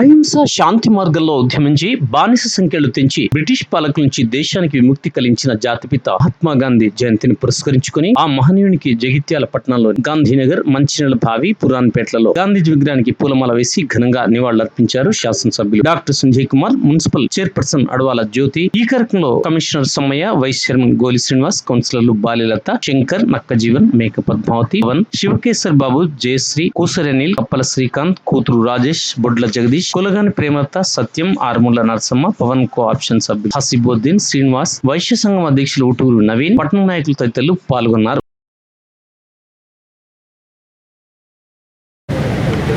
అహింస శాంతి మార్గంలో ఉద్యమించి బానిస సంఖ్యలు తెంచి బ్రిటిష్ పాలకుల నుంచి దేశానికి విముక్తి కలిగించిన జాతిపిత మహాత్మా గాంధీ జయంతిని పురస్కరించుకుని ఆ మహనీయునికి జగిత్యాల పట్టణంలో గాంధీనగర్ మంచినీళ్ళ బావి పురాణపేటలలో గాంధీజీ విగ్రహానికి పూలమాల వేసి ఘనంగా నివాళులర్పించారు శాసనసభ్యులు doctor Sanjay Kumar municipal chairperson Adavala Jyothi ఈ కార్యక్రమంలో కమిషనర్ సమ్మయ్య వైస్ చైర్మన్ గోలి శ్రీనివాస్ కౌన్సిలర్లు బాలిలత శంకర్ నక్క జీవన్ మేక పద్మావతి వన్ శివకేశ్వర్ బాబు జయశ్రీ కూసరి అనిల్ కప్పల శ్రీకాంత్ కూతురు రాజేష్ బొడ్ల జగదీష్ కులగాని ప్రేమత సత్యం ఆర్ముల నరసమ్మ పవన్ కో ఆప్షన్ సభ్యులు హసిబుద్దీన్ శ్రీనివాస్ వైశ్య సంఘం అధ్యక్షులు ఉటూరు నవీన్ పట్టణ నాయకులు తదితరులు పాల్గొన్నారు.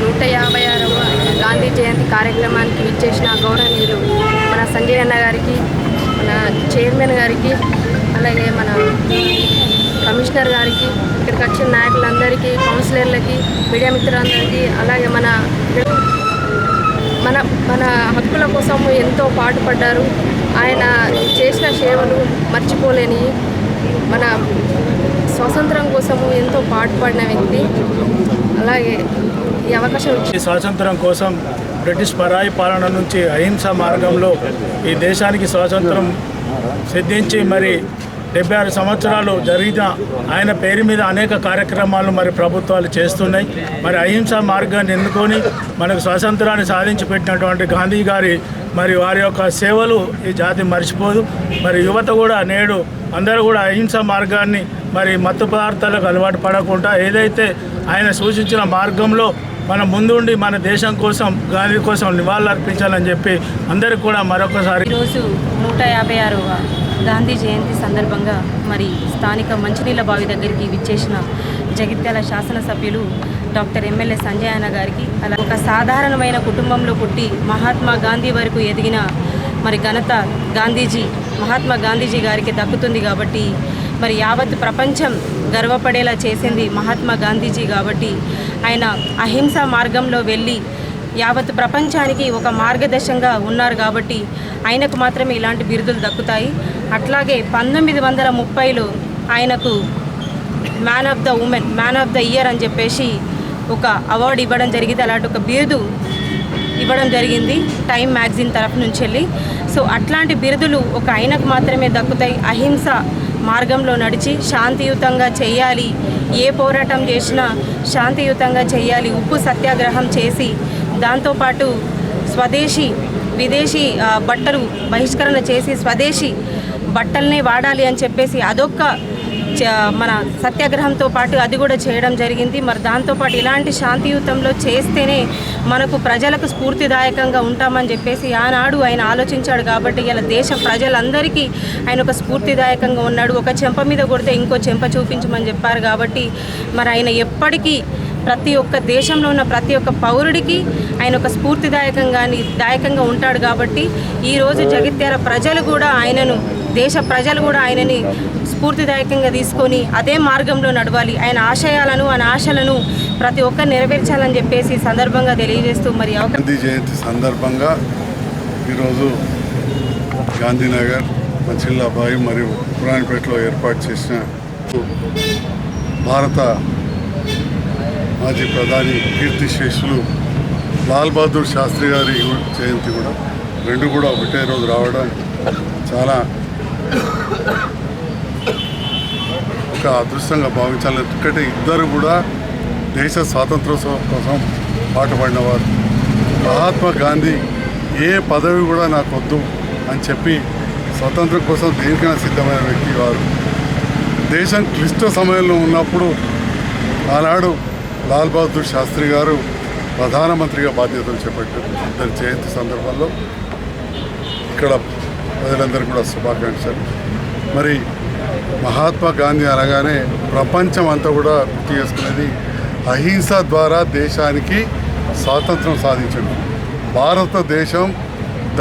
నూట యాభై ఆరవ గాంధీ జయంతి కార్యక్రమానికి విచ్చేసిన గౌరవనీయులు మన సంజయ్ అన్న గారికి మన చైర్మన్ గారికి అలాగే మన కమిషనర్ గారికి ఇక్కడికి వచ్చిన నాయకులందరికీ కౌన్సిలర్లకి మీడియా మిత్రులందరికీ అలాగే మన మన హక్కుల కోసం ఎంతో పాటుపడ్డారు. ఆయన చేసిన సేవలు మర్చిపోలేని మన స్వాతంత్రం కోసము ఎంతో పాటుపడిన వ్యక్తి. అలాగే ఈ అవకాశం ఇచ్చి స్వాతంత్రం కోసం బ్రిటిష్ పరాయి పాలన నుంచి అహింస మార్గంలో ఈ దేశానికి స్వాతంత్రం సిద్ధించి మరి డెబ్బై ఆరు సంవత్సరాలు జరిగిన ఆయన పేరు మీద అనేక కార్యక్రమాలు మరి ప్రభుత్వాలు చేస్తున్నాయి. మరి అహింస మార్గాన్ని ఎన్నుకొని మనకు స్వాతంత్రాన్ని సాధించి పెట్టినటువంటి గాంధీ గారి మరి వారి యొక్క సేవలు ఈ జాతి మర్చిపోదు. మరి యువత కూడా నేడు అందరూ కూడా అహింస మార్గాన్ని మరి మత్తు పదార్థాలకు అలవాటు పడకుండా ఏదైతే ఆయన సూచించిన మార్గంలో మనం ముందుండి మన దేశం కోసం గాంధీ కోసం నివాళులు అర్పించాలని చెప్పి అందరికి కూడా మరొకసారి ఈరోజు నూట యాభై ఆరు గాంధీ జయంతి సందర్భంగా మరి స్థానిక మంచినీళ్ళ బావి దగ్గరికి విచ్చేసిన జగిత్యాల శాసనసభ్యులు డాక్టర్ ఎమ్మెల్యే సంజయ్ అన్న గారికి అలా ఒక సాధారణమైన కుటుంబంలో పుట్టి మహాత్మా గాంధీ వరకు ఎదిగిన మరి ఘనత గాంధీజీ మహాత్మా గాంధీజీ గారికి దక్కుతుంది కాబట్టి మరి యావత్ ప్రపంచం గర్వపడేలా చేసింది మహాత్మా గాంధీజీ కాబట్టి ఆయన అహింస మార్గంలో వెళ్ళి యావత్ ప్రపంచానికి ఒక మార్గదర్శంగా ఉన్నారు కాబట్టి ఆయనకు మాత్రమే ఇలాంటి బిరుదులు దక్కుతాయి. అట్లాగే పంతొమ్మిది వందల ముప్పైలో ఆయనకు man of the women man of the year అని చెప్పేసి ఒక అవార్డు ఇవ్వడం జరిగింది. అలాంటి ఒక బిరుదు ఇవ్వడం జరిగింది టైమ్ మ్యాగజైన్ తరఫు నుంచి వెళ్ళి. సో అట్లాంటి బిరుదులు ఒక ఆయనకు మాత్రమే దక్కుతాయి. అహింస మార్గంలో నడిచి శాంతియుతంగా చేయాలి. ఏ పోరాటం చేసినా శాంతియుతంగా చేయాలి. ఉప్పు సత్యాగ్రహం చేసి దాంతోపాటు స్వదేశీ విదేశీ బట్టలు బహిష్కరణ చేసి స్వదేశీ బట్టలనే వాడాలి అని చెప్పేసి అదొక్క చ- మన సత్యాగ్రహంతో పాటు అది కూడా చేయడం జరిగింది. మరి దాంతోపాటు ఇలాంటి శాంతియుతంలో చేస్తేనే మనకు ప్రజలకు స్ఫూర్తిదాయకంగా ఉంటామని చెప్పేసి ఆనాడు ఆయన ఆలోచించాడు కాబట్టి ఇలా దేశ ప్రజలందరికీ ఆయన ఒక స్ఫూర్తిదాయకంగా ఉన్నాడు. ఒక చెంప మీద కొడితే ఇంకో చెంప చూపించమని చెప్పారు కాబట్టి మరి ఆయన ఎప్పటికీ ప్రతి ఒక్క దేశంలో ఉన్న ప్రతి ఒక్క పౌరుడికి ఆయన ఒక స్ఫూర్తిదాయకంగా దాయకంగా ఉంటాడు కాబట్టి ఈరోజు జగిత్యాల ప్రజలు కూడా ఆయనను దేశ ప్రజలు కూడా ఆయనని స్ఫూర్తిదాయకంగా తీసుకొని అదే మార్గంలో నడవాలి. ఆయన ఆశయాలను ఆయన ఆశలను ప్రతి ఒక్కరు నెరవేర్చాలని చెప్పేసి సందర్భంగా తెలియజేస్తూ మరి అవకాశం గాంధీ జయంతి సందర్భంగా ఈరోజు గాంధీనగర్ మంచిల్లాబాయి మరియు పురాణపేటలో ఏర్పాటు చేసిన భారత మాజీ ప్రధాని కీర్తిశేషులు లాల్ బహదూర్ శాస్త్రి గారి జయంతి కూడా రెండు కూడా ఒకటే రోజు రావడం చాలా ఒక అదృష్టంగా భావించాలి. ఎందుకంటే ఇద్దరు కూడా దేశ స్వాతంత్రోత్సవం కోసం పాటుపడినవారు. మహాత్మా గాంధీ ఏ పదవి కూడా నాకు వద్దు అని చెప్పి స్వతంత్రం కోసం దేనికైనా సిద్ధమైన వ్యక్తి వారు. దేశం క్లిష్ట సమయంలో ఉన్నప్పుడు ఆనాడు లాల్ బహదూర్ శాస్త్రి గారు ప్రధానమంత్రిగా బాధ్యతలు చేపట్టారు. ఇద్దరి జయంతి సందర్భంలో ఇక్కడ ప్రజలందరూ కూడా శుభాకాంక్షలు. మరి మహాత్మా గాంధీ అనగానే ప్రపంచం అంతా కూడా గుర్తు చేసుకునేది అహింస ద్వారా దేశానికి స్వాతంత్రం సాధించడం. భారతదేశం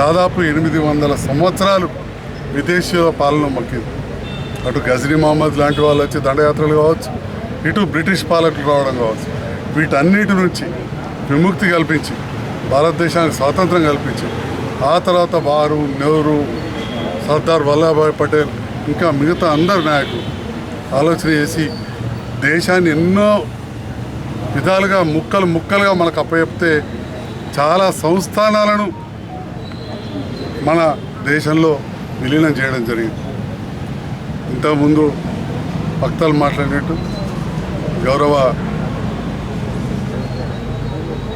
దాదాపు ఎనిమిది వందల సంవత్సరాలు విదేశీయుల పాలన మొక్కింది. అటు గజనీ మహమ్మద్ లాంటి వాళ్ళు వచ్చి దండయాత్రలు కావచ్చు ఇటు బ్రిటిష్ పాలకులు రావడం కావచ్చు వీటన్నిటి నుంచి విముక్తి కల్పించి భారతదేశానికి స్వాతంత్రం కల్పించి ఆ తర్వాత వారు నెహ్రూ సర్దార్ వల్లభాయ్ పటేల్ ఇంకా మిగతా అందరు నాయకులు ఆలోచన చేసి దేశాన్ని ఎన్నో విధాలుగా ముక్కలు ముక్కలుగా మనకు అప్పచెప్తే చాలా సంస్థానాలను మన దేశంలో విలీనం చేయడం జరిగింది. ఇంతకుముందు భక్తలు మాట్లాడినట్టు గౌరవ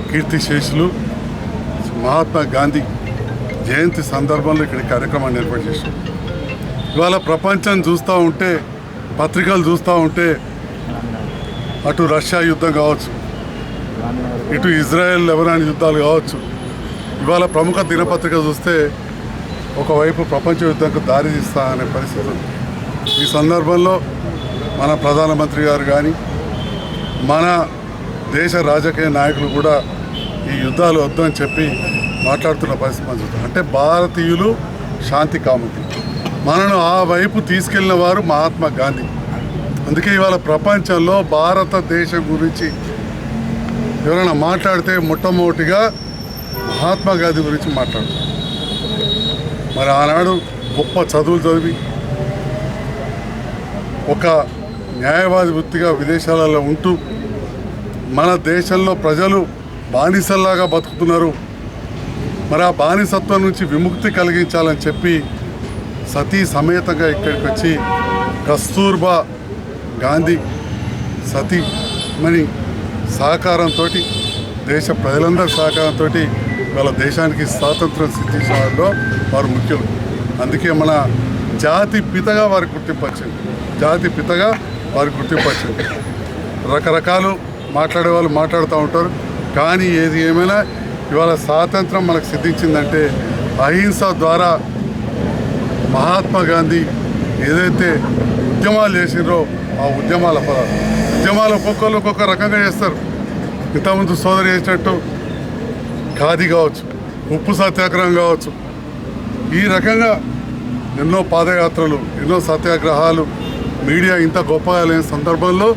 కీర్తిశేషులు మహాత్మా గాంధీ జయంతి సందర్భంలో ఇక్కడ కార్యక్రమాన్ని ఏర్పాటు చేశాం ఇవాళ ప్రపంచం చూస్తూ ఉంటే పత్రికలు చూస్తూ ఉంటే అటు రష్యా యుద్ధం కావచ్చు ఇటు ఇజ్రాయెల్ లెబనాన్ యుద్ధాలు కావచ్చు ఇవాళ ప్రముఖ దినపత్రిక చూస్తే ఒకవైపు ప్రపంచ యుద్ధంకు దారి తీస్తా అనే పరిస్థితి ఈ సందర్భంలో మన ప్రధానమంత్రి గారు కానీ మన దేశ రాజకీయ నాయకులు కూడా ఈ యుద్ధాలు వద్దని చెప్పి మాట్లాడుతున్న పరిస్థితి మనం చూస్తాం అంటే భారతీయులు శాంతి కాముకులు మనను ఆ వైపు తీసుకెళ్ళిన వారు మహాత్మా గాంధీ. అందుకే ఇవాళ ప్రపంచంలో భారతదేశం గురించి ఎవరైనా మాట్లాడితే మొట్టమొదటిగా మహాత్మా గాంధీ గురించి మాట్లాడతారు. మరి ఆనాడు గొప్ప చదువులు చదివి ఒక న్యాయవాది వృత్తిగా విదేశాలలో ఉంటూ మన దేశంలో ప్రజలు బానిసల్లాగా బతుకుతున్నారు. మరి ఆ బానిసత్వం నుంచి విముక్తి కలిగించాలని చెప్పి సతీ సమేతంగా ఇక్కడికి వచ్చి కస్తూర్బా గాంధీ సతీ మని సహకారంతో దేశ ప్రజలందరి సహకారంతో వాళ్ళ దేశానికి స్వాతంత్రం సిద్ధించిన వారిలో వారు ముఖ్యులు. అందుకే మన జాతి పితగా వారికి గుర్తింపు వచ్చింది జాతి పితగా వారికి గుర్తింపు వచ్చింది రకరకాలు మాట్లాడే వాళ్ళు మాట్లాడుతూ ఉంటారు. కానీ ఏది ఏమైనా ఇవాళ స్వాతంత్రం మనకు సిద్ధించిందంటే అహింస ద్వారా మహాత్మా గాంధీ ఏదైతే ఉద్యమాలు చేసిండ్రో ఆ ఉద్యమాల ఫలాలు. ఉద్యమాలు ఒక్కొక్కరు ఒక్కొక్క రకంగా చేస్తారు. ఇంతకుముందు సోదరి చేసినట్టు ఖాదీ కావచ్చు ఉప్పు సత్యాగ్రహం కావచ్చు. ఈ రకంగా ఎన్నో పాదయాత్రలు ఎన్నో సత్యాగ్రహాలు మీడియా ఇంత గొప్పగా లేని సందర్భంలో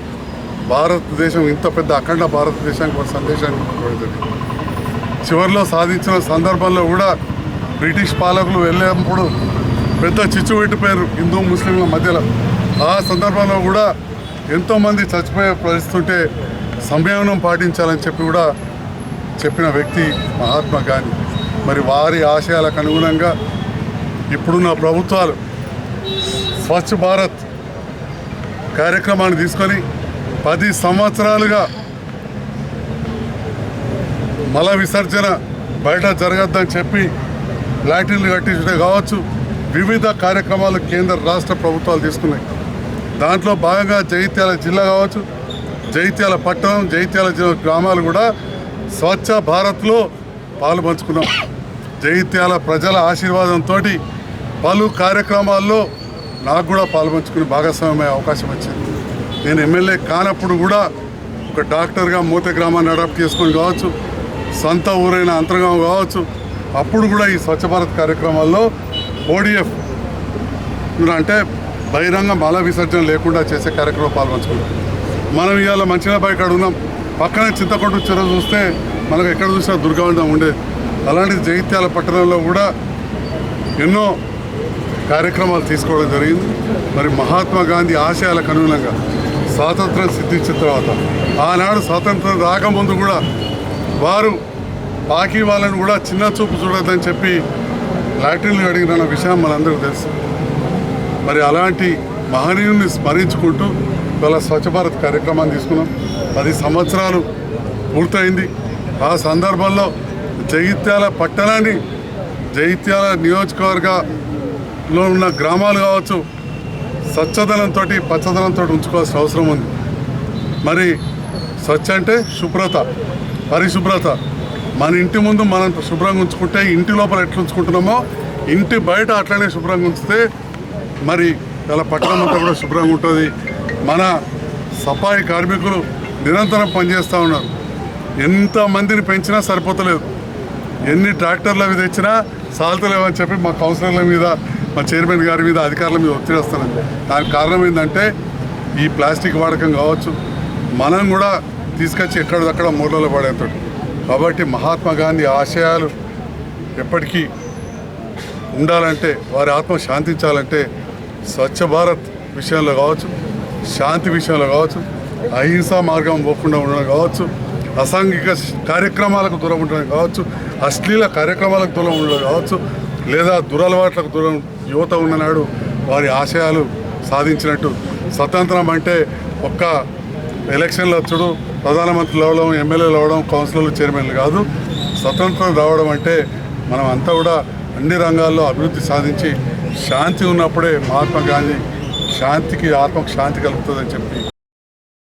భారతదేశం ఇంత పెద్ద అఖండ భారతదేశానికి ఒక సందేశాన్ని పెడుతుంది చివరిలో సాధించిన సందర్భంలో కూడా బ్రిటిష్ పాలకులు వెళ్ళేప్పుడు పెద్ద చిచ్చు పెట్టిపోయారు హిందూ ముస్లింల మధ్యలో. ఆ సందర్భంలో కూడా ఎంతోమంది చచ్చిపోయే పరిస్థితుంటే సంయమనం పాటించాలని చెప్పి కూడా చెప్పిన వ్యక్తి మహాత్మా గాంధీ. మరి వారి ఆశయాలకు అనుగుణంగా ఇప్పుడున్న ప్రభుత్వాలు స్వచ్ఛ భారత్ కార్యక్రమాన్ని తీసుకొని పది సంవత్సరాలుగా మల విసర్జన బయట జరగద్దని చెప్పి లాటిన్లు కట్టించడం కావచ్చు. వివిధ కార్యక్రమాలు కేంద్ర రాష్ట్ర ప్రభుత్వాలు తీసుకున్నాయి. దాంట్లో భాగంగా జైత్యాల జిల్లా కావచ్చు జైత్యాల పట్టణం జైత్యాల జిల్లా గ్రామాలు కూడా స్వచ్ఛ భారత్లో పాలు పంచుకున్నాం. జైత్యాల ప్రజల ఆశీర్వాదంతో పలు కార్యక్రమాల్లో నాకు కూడా పాల్పంచుకుని భాగస్వామ్య అవకాశం వచ్చింది. నేను ఎమ్మెల్యే కానప్పుడు కూడా ఒక డాక్టర్గా మూత గ్రామాన్ని అడాప్ట్ చేసుకొని కావచ్చు సొంత ఊరైన అంతర్గాం కావచ్చు అప్పుడు కూడా ఈ స్వచ్ఛ భారత్ కార్యక్రమాల్లో ఓడిఎఫ్ అంటే బహిరంగ మల విసర్జన లేకుండా చేసే కార్యక్రమం పాల్గొంచుకున్నాం మనం ఇవాళ మంచిగా ఇక్కడ ఉన్నాం. పక్కనే చింతకొండ చెరువు చూస్తే మనకు ఎక్కడ చూసినా దుర్గంధం ఉండేది అలాంటిది జగిత్యాల పట్టణంలో కూడా ఎన్నో కార్యక్రమాలు తీసుకోవడం జరిగింది. మరి మహాత్మా గాంధీ ఆశయాలకు అనుగుణంగా స్వాతంత్రం సిద్ధించిన తర్వాత ఆనాడు స్వాతంత్రం రాకముందు కూడా వారు బాకీ వాళ్ళని కూడా చిన్న చూపు చూడొద్దని చెప్పి లాటిన్లు అడిగిన విషయం మనందరికీ తెలుసు. మరి అలాంటి మహనీయుల్ని స్మరించుకుంటూ ఇవాళ స్వచ్ఛ భారత్ కార్యక్రమాన్ని తీసుకున్నాం. పది సంవత్సరాలు పూర్తయింది. ఆ సందర్భంలో జగిత్యాల పట్టణాన్ని జగిత్యాల నియోజకవర్గంలో ఉన్న గ్రామాలు కావచ్చు స్వచ్ఛదనంతో పచ్చదనంతో ఉంచుకోవాల్సిన అవసరం ఉంది. మరి స్వచ్ఛ అంటే శుభ్రత పరిశుభ్రత. మన ఇంటి ముందు మనం శుభ్రంగా ఉంచుకుంటే ఇంటి లోపల ఎట్లా ఉంచుకుంటున్నామో ఇంటి బయట అట్లనే శుభ్రంగా ఉంచితే మరి ఇలా పట్టణం అంతా కూడా శుభ్రంగా ఉంటుంది. మన సఫాయి కార్మికులు నిరంతరం పనిచేస్తూ ఉన్నారు. ఎంతమందిని పెంచినా సరిపోతలేదు. ఎన్ని ట్రాక్టర్లు అవి తెచ్చినా సాల్తలేవని చెప్పి మా కౌన్సిలర్ల మీద మా చైర్మన్ గారి మీద అధికారుల మీద ఒత్తిడి వస్తున్నాను దానికి కారణం ఏంటంటే ఈ ప్లాస్టిక్ వాడకం కావచ్చు మనం కూడా తీసుకొచ్చి ఎక్కడదక్కడ మూలలో పడేంత కాబట్టి మహాత్మా గాంధీ ఆశయాలు ఎప్పటికీ ఉండాలంటే వారి ఆత్మ శాంతించాలంటే స్వచ్ఛ భారత్ విషయంలో కావచ్చు శాంతి విషయంలో కావచ్చు అహింసా మార్గం పోకుండా ఉండడం కావచ్చు అసాంఘిక కార్యక్రమాలకు దూరం ఉండడం కావచ్చు అశ్లీల కార్యక్రమాలకు దూరం ఉండడం కావచ్చు లేదా దురలవాట్లకు దూరం యువత ఉన్ననాడు వారి ఆశయాలు సాధించినట్టు. స్వతంత్రం అంటే ఒక్క ఎలక్షన్లు వచ్చుడు ప్రధానమంత్రులు అవడం ఎమ్మెల్యేలు అవడం కౌన్సిలర్లు చైర్మన్లు కాదు. స్వతంత్రం రావడం అంటే మనం అంతా కూడా అన్ని రంగాల్లో అభివృద్ధి సాధించి శాంతి ఉన్నప్పుడే మహాత్మా గాంధీ శాంతికి ఆత్మకు శాంతి కలుగుతుందని చెప్పి